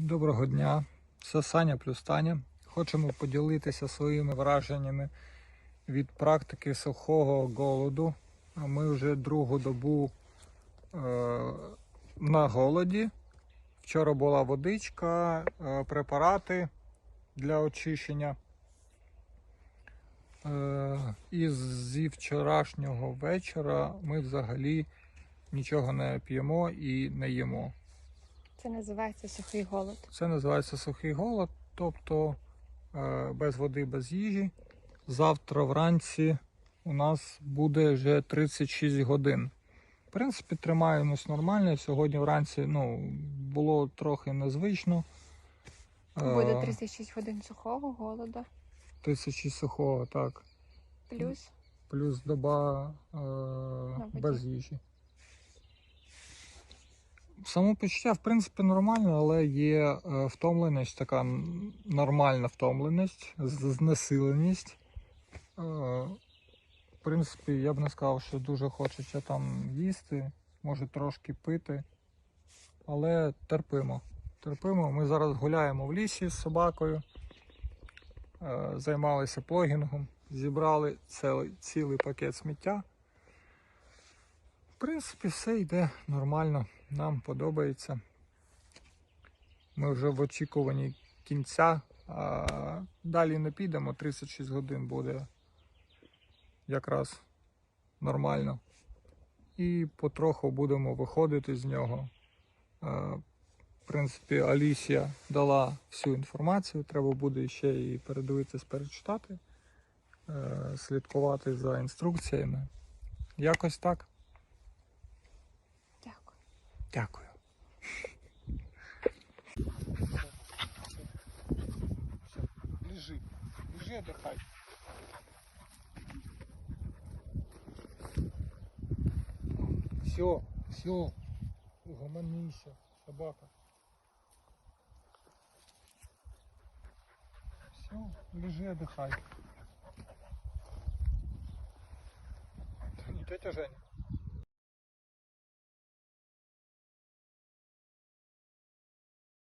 Доброго дня, це Саня плюс Таня. Хочемо поділитися своїми враженнями від практики сухого голоду. Ми вже другу добу е, на голоді. Вчора була водичка, е, препарати для очищення. Е, і зі вчорашнього вечора ми взагалі нічого не п'ємо і не їмо. Це називається сухий голод. Це називається сухий голод, тобто е, без води, без їжі. Завтра вранці у нас буде вже 36 годин. В принципі, тримаємось нормально. Сьогодні вранці ну, було трохи незвично. Е, Буде 36 годин сухого голоду, 36 сухого, так. плюс Плюс доба е, без їжі. Самопочуття, в принципі, нормально, але є е, втомленість, така нормальна втомленість, знесиленість. Е, в принципі, я б не сказав, що дуже хочеться там їсти, може трошки пити, але терпимо. Терпимо. Ми зараз гуляємо в лісі з собакою, е, займалися плогінгом, зібрали цілий, цілий пакет сміття. В принципі, все йде нормально, нам подобається. Ми вже в очікуванні кінця, а далі не підемо, 36 годин буде якраз нормально. І потроху будемо виходити з нього. Е, В принципі, Алісія дала всю інформацію, треба буде ще і передивитись, перечитати, е, слідкувати за інструкціями. Якось так. Дякую. Лежи, лежи, отдыхай. Все, все, угомонися, собака. Все, лежи, отдыхай. Тетя Женя.